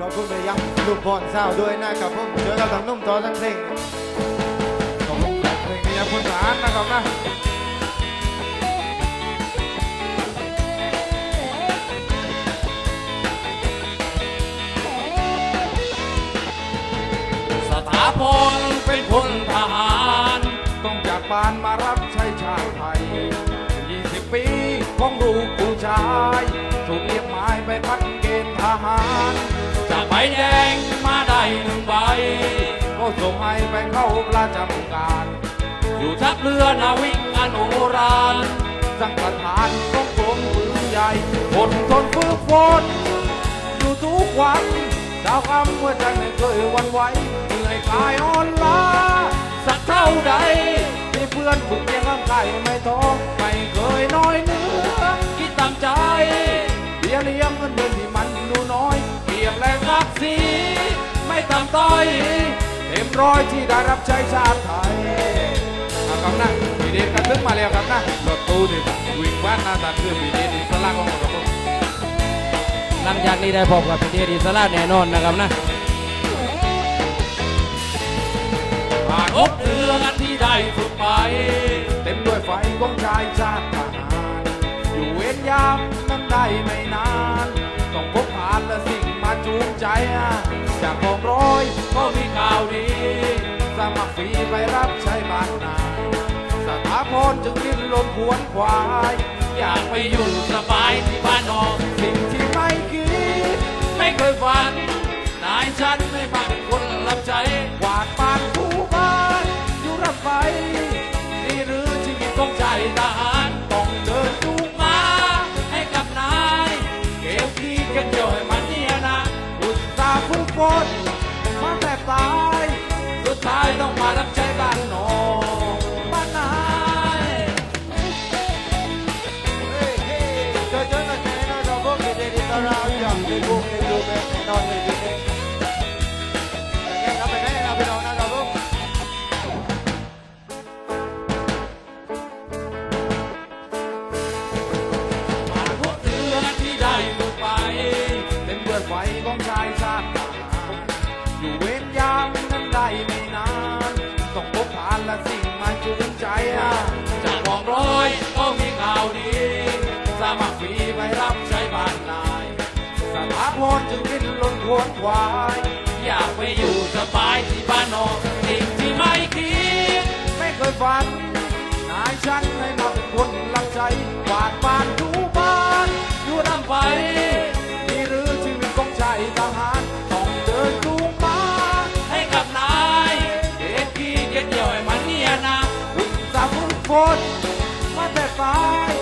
ขอบคุณไปยังลูกบอลสาวด้วยนะครับผมเจอกับทั้งนุ่มต่อทั้งเพลงขอบคุณเพลงนี้คุณสารนะครับนะสถาพรเป็นคนทหาร ต้องจากบ้านมารับใช้ชาติไทย20ปีของลูกผู้ชาย ถูกเรียกหมายไปพัด แดงมาได้หนึ่งใบ ก็ส่งให้ไปเข้าประจำการ อยู่ทัพเรือนาวิกอนุราณสังกัดฐานของกรมปืนใหญ่อดทนฝึกฝนอยู่ทุกวันดาวคำหัวใจไม่เคยหวันไหวเหนื่อยกายอ่อนล้าสักเท่าใดมีเพื่อนฝึกเพียงร่างกายไม่ท้อไม่เคยน้อยเนื้อคิดตามใจเบี้ยเลี้ยงเงินเดือนที่ ไม่ตามต้อยเต็มร้อยที่ได้รับใช้ชาติไทยเอาคำนะปีเดชกันทึกมาแล้วครับนะรถตู้นี่วิ่งบ้านหน้าตาคือปีเดชอิสระของเราครับผมหลังจากนี้ได้พบกับพิธีดีสลาแน่นอนนะครับนะผ่านอกเรือกันที่ได้ฝึกไป เต็มด้วยไฟของชายชาติทหารอยู่เวรยามนั้นได้ไม่นาน ใจอะจากกองร้อยก็มีข่าวดี สมัครฟรีไปรับใช้บ้านนาสถาพรจึงดิ้นรนขวนขวาย อยากไปอยู่สบายที่บ้านนอกสิ่งที่ไม่คิด ไฟของชายชาติทหารอยู่เวรยามนั้นได้ไม่นาน ต้องพบผ่านและสิ่งมาจูงใจอะจากกองร้อยก็มีข่าวดีสมัครฟรีไปรับใช้บ้านนายสถาพรจึงดิ้นรนขวนขวาย อยากไปอยู่สบายที่บ้านนอกสิ่งที่ไม่คิด ไม่เคยฝัน นายฉันให้มาเป็นคนรับใช้กวาดบ้าน What? my bad bye.